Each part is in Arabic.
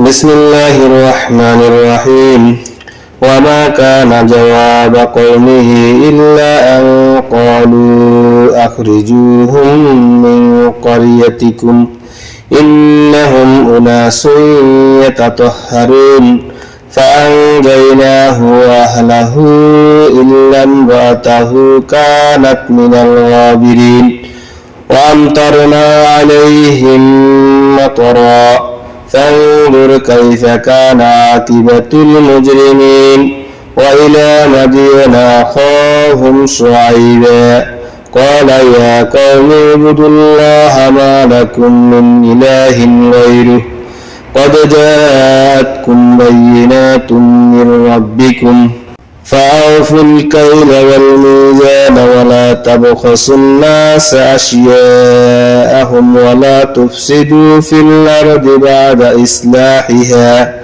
بسم الله الرحمن الرحيم وما كان جواب قومه إلا أن قالوا أخرجوهم من قريتكم إنهم أناس يتطهرون فأنجيناه وأهله إلا امرأته كانت من الغابرين وأمطرنا عليهم مطرا فانظر كيف كان عاقبة المجرمين وإلى مدين أخاهم شعيبا قال يا قوم اعبدوا الله ما لكم من إله غيره. قد جاءتكم بينات من ربكم. فأوفوا الكيل والميزان ولا تبخسوا الناس أشياءهم ولا تفسدوا في الأرض بعد إصلاحها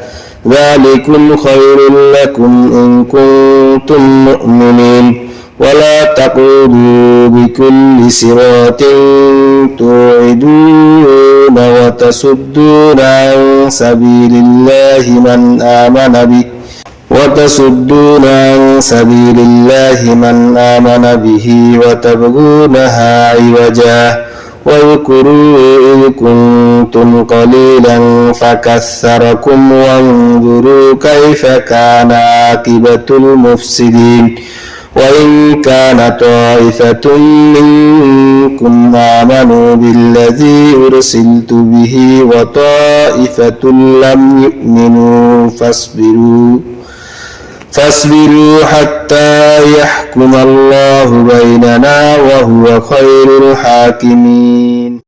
ذلكم خير لكم إن كنتم مؤمنين ولا تقولوا بكل صراط توعدون وتصدون عن سبيل الله من آمن به وتصدون عن سبيل الله من آمن به وتبغونها عوجا واذكروا إذ كنتم قليلا فكثركم وانظروا كيف كان عاقبة المفسدين وإن كان طائفة منكم آمنوا بالذي أرسلت به وطائفة لم يؤمنوا فاصبروا فاصبروا حتى يحكم الله بيننا وهو خير الحاكمين.